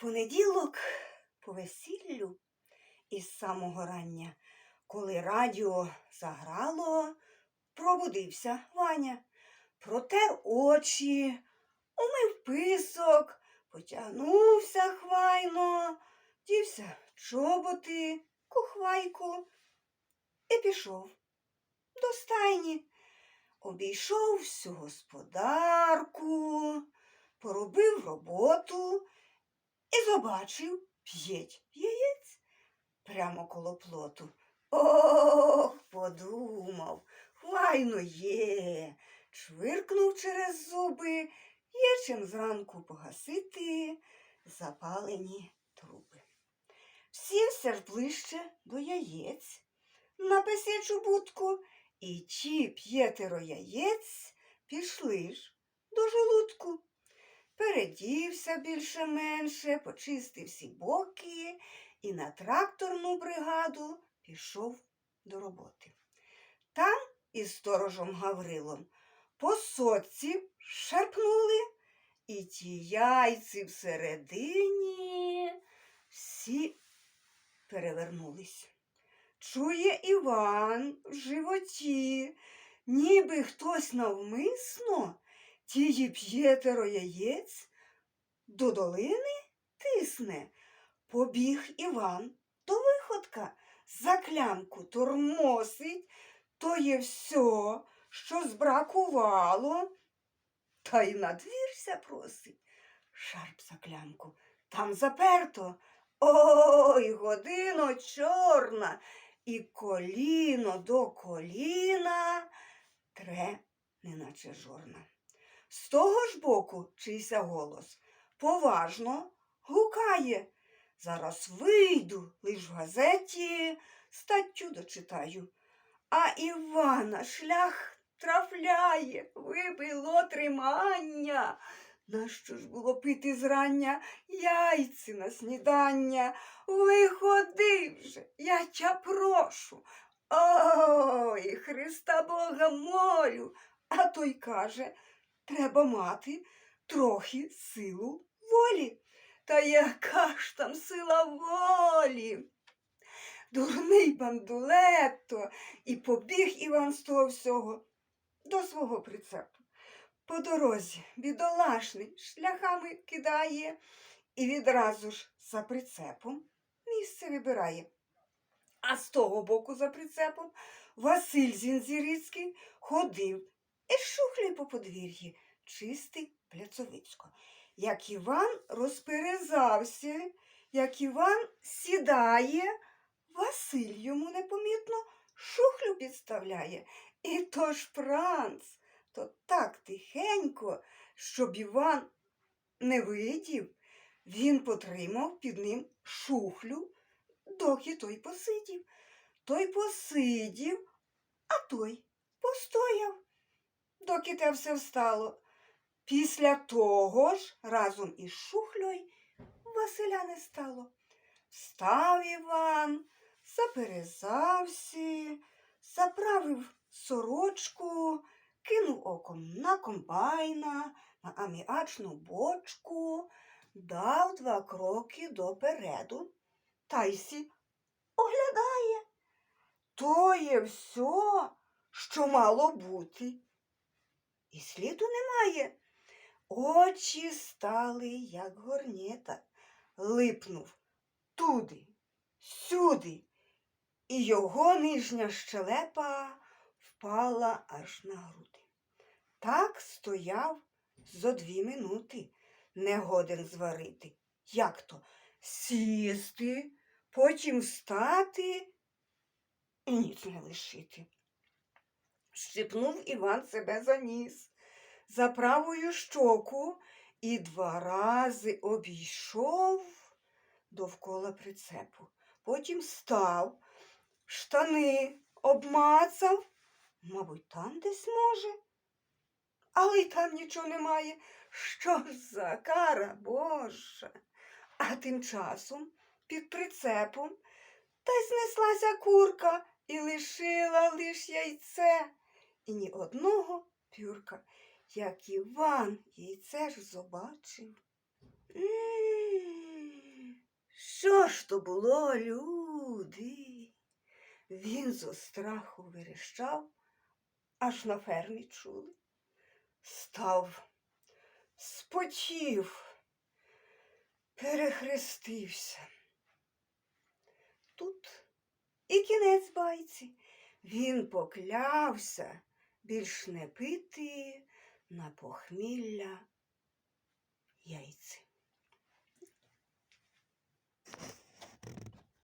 понеділок по весіллю із самого рання, коли радіо заграло, пробудився Ваня, протер очі, умив писок, потягнувся хвайно, дівся чоботи, кухвайку і пішов до стайні. Обійшов всю господарку, поробив роботу побачив п'ять яєць прямо коло плоту. Ох, подумав, хвайно є. Чвиркнув через зуби, є чим зранку погасити запалені труби. Сівся ближче до яєць на песячу будку, і ті п'ятеро яєць пішли ж до желудку. Передівся більше-менше, почистив всі боки і на тракторну бригаду пішов до роботи. Там із сторожом Гаврилом по соці шарпнули, і ті яйці всередині всі перевернулись. Чує Іван в животі, ніби хтось навмисно тії п'єтеро яєць до долини тисне. Побіг Іван до виходка, за клямку тормосить, то є все, що збракувало, та й надвірся просить. Шарп за клямку, там заперто. Ой, годино чорна, і коліно до коліна тре, неначе жорна. З того ж боку чийся голос поважно гукає. Зараз вийду, лиш в газеті статтю дочитаю. А Івана шлях трафляє, вибило тримання. Нащо ж було пити зрання яйці на снідання? Виходи вже, я тя прошу. Ой, Христа Бога молю. А той каже, треба мати трохи силу волі. Та яка ж там сила волі? Дурний бандулетто, і побіг Іван з того всього до свого прицепу. По дорозі бідолашний шляхами кидає і відразу ж за прицепом місце вибирає. А з того боку за прицепом Василь Зінзірицький ходив і шухлі по подвір'ї, чистий пляцовицько. Як Іван розперезався, як Іван сідає, Василь йому непомітно шухлю підставляє. І то ж Франц, то так тихенько, щоб Іван не видів, він потримав під ним шухлю, доки той посидів. Той посидів, а той постояв, доки те все встало. Після того ж разом із шухльою Василя не стало. Встав Іван, заперезався, заправив сорочку, кинув оком на комбайна, на аміачну бочку, дав два кроки допереду. Тайсі оглядає. То є все, що мало бути. І сліду немає. Очі стали, як горнєта, липнув туди, сюди, і його нижня щелепа впала аж на груди. Так стояв зо дві минути, не годен зварити. Як то сісти, потім встати і ніц не лишити. Щипнув Іван себе за ніс, за правою щоку і два рази обійшов довкола прицепу. Потім став, штани обмацав, мабуть, там десь може. Але й там нічого немає. Що ж за кара Божа? А тим часом під прицепом та й знеслася курка і лишила лиш яйце і ні одного пюрка, як Іван яйце ж побачив. Що ж то було, люди? Він зо страху верещав, аж на фермі чули. Став, спотів, перехрестився. Тут і кінець байці. Він поклявся більш не пити на похмілля яйці.